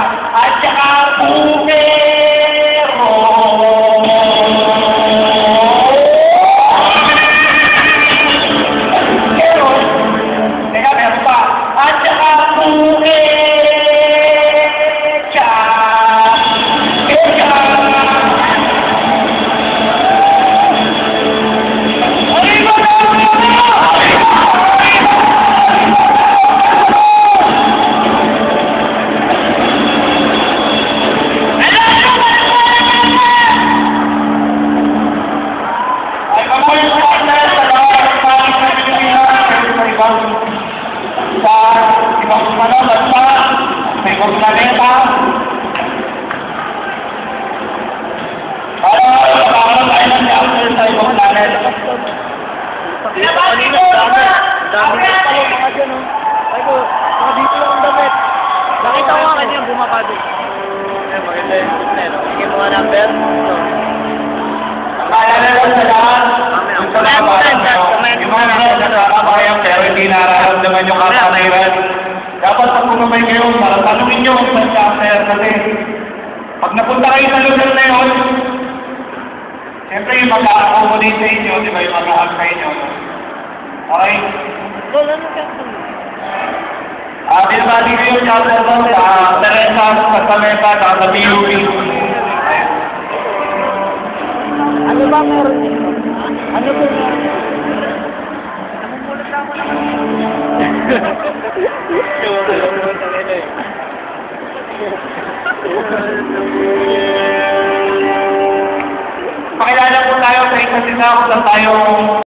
आज आज ko nga kanina, bumaba doon. Ay, maganda yung na oh. Sige, mga number. Ito. Kaya na lang sa lahat. Yung sa mga bata yung mga nasa nakakabayan pero hindi nararamdaman yung kapanayran. Dapat pag pumamay kayo, tanungin nyo ka affair kasi. Pag napunta kayo sa lugar na yun, siyempre yung mag-accommodate sa inyo, di ba yung mag-ahag sa inyo. Okay? Tol, ano ka? Binabati ko yung chapter mo sa Teresa, sa Sameta, sa sa PUP. Ano ba meron dito? Ano ba meron po tayo sa isa't isa kung saan tayo